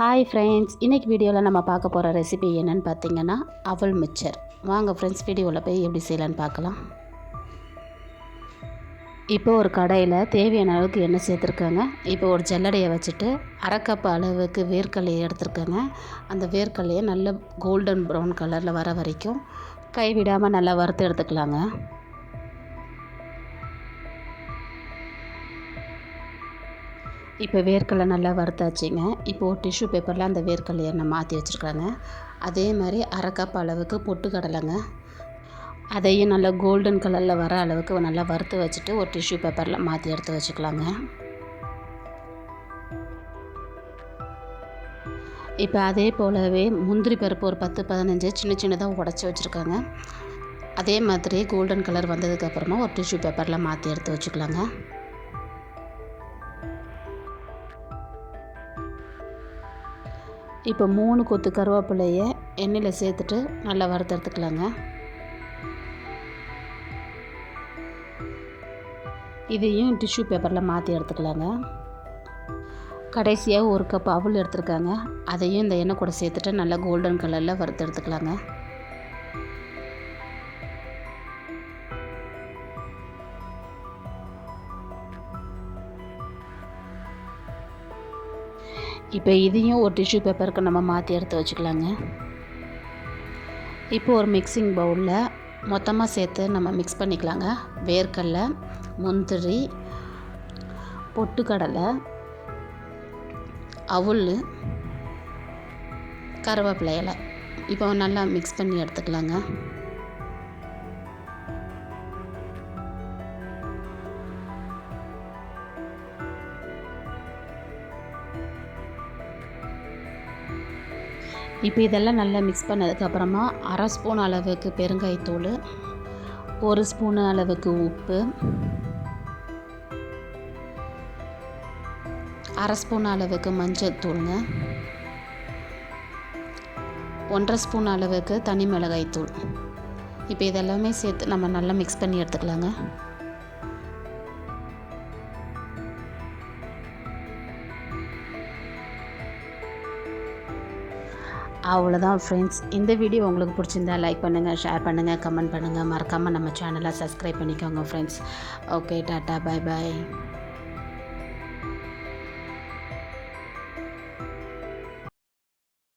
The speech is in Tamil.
ஹாய் ஃப்ரெண்ட்ஸ் இன்றைக்கி வீடியோவில் நம்ம பார்க்க போகிற ரெசிபி என்னென்னு பார்த்தீங்கன்னா அவல் மிச்சர். வாங்க ஃப்ரெண்ட்ஸ் வீடியோவில் போய் எப்படி செய்யலான்னு பார்க்கலாம். இப்போ ஒரு கடையில் தேவையான அளவுக்கு எண்ணெய் சேர்த்துருக்காங்க. இப்போ ஒரு ஜல்லடையை வச்சுட்டு அரைக்கப் அளவுக்கு வேர்க்கடலையை எடுத்துருக்காங்க. அந்த வேர்க்கடலையை நல்ல கோல்டன் ப்ரௌன் கலரில் வர வரைக்கும் கைவிடாமல் நல்லா வறுத்து எடுத்துக்கலாங்க. இப்போ வேர்க்கடலை நல்லா வறுத்தாச்சுங்க. இப்போ ஒரு டிஷ்யூ பேப்பரில் அந்த வேர்க்கடலையை நான் மாற்றி வச்சுருக்காங்க அதே மாதிரி அரை கப் அளவுக்கு பொட்டுக்கடலைங்க. அதையும் நல்லா கோல்டன் கலரில் வர அளவுக்கு நல்லா வறுத்து வச்சுட்டு ஒரு டிஷ்யூ பேப்பரில் மாற்றி எடுத்து வச்சுக்கலாங்க. இப்போ அதே போலவே முந்திரி பருப்பு ஒரு பத்து பதினஞ்சு சின்ன சின்னதாக உடச்சி வச்சுருக்காங்க அதே மாதிரி கோல்டன் கலர் வந்ததுக்கப்புறமா ஒரு டிஷ்யூ பேப்பரில் மாற்றி எடுத்து வச்சுக்கலாங்க. இப்போ மூணு கொத்து கருவேப்பிலையை எண்ணெயில் சேர்த்துட்டு நல்லா வறுத்தெடுத்துக்கலாங்க இதையும் டிஷ்யூ பேப்பரில் மாற்றி எடுத்துக்கலாங்க. கடைசியாக ஒரு கப் அவல் எடுத்துருக்காங்க. அதையும் இந்த எண்ணெய் கூட சேர்த்துட்டு நல்லா கோல்டன் கலரில் வறுத்து எடுத்துக்கலாங்க. இப்போ இதையும் ஒரு டிஷ்யூ பேப்பருக்கு நம்ம மாற்றி எடுத்து வச்சுக்கலாங்க. இப்போ ஒரு மிக்சிங் பவுலில் மொத்தமாக சேர்த்து நம்ம மிக்ஸ் பண்ணிக்கலாங்க. வேர்க்கடலை முந்திரி பொட்டுக்கடலை அவுள் கருவேப்பிலை இலை. இப்போ நல்லா மிக்ஸ் பண்ணி எடுத்துக்கலாங்க. இப்போ இதெல்லாம் நல்லா மிக்ஸ் பண்ணதுக்கப்புறமா அரை ஸ்பூன் அளவுக்கு பெருங்காயத்தூள் ஒரு ஸ்பூன் அளவுக்கு உப்பு அரை ஸ்பூன் அளவுக்கு மஞ்சள் தூளுங்க ஒன்றரை ஸ்பூன் அளவுக்கு தனி மிளகாய் தூள் இப்போ இதெல்லாமே சேர்த்து நம்ம நல்லா மிக்ஸ் பண்ணி எடுத்துக்கலாங்க. அவ்வளோதான் ஃப்ரெண்ட்ஸ் இந்த வீடியோ உங்களுக்கு பிடிச்சிருந்தா லைக் பண்ணுங்கள் ஷேர் பண்ணுங்கள் கமெண்ட் பண்ணுங்கள் மறக்காமல் நம்ம சேனலை சப்ஸ்கிரைப் பண்ணிக்கோங்க friends okay tata bye bye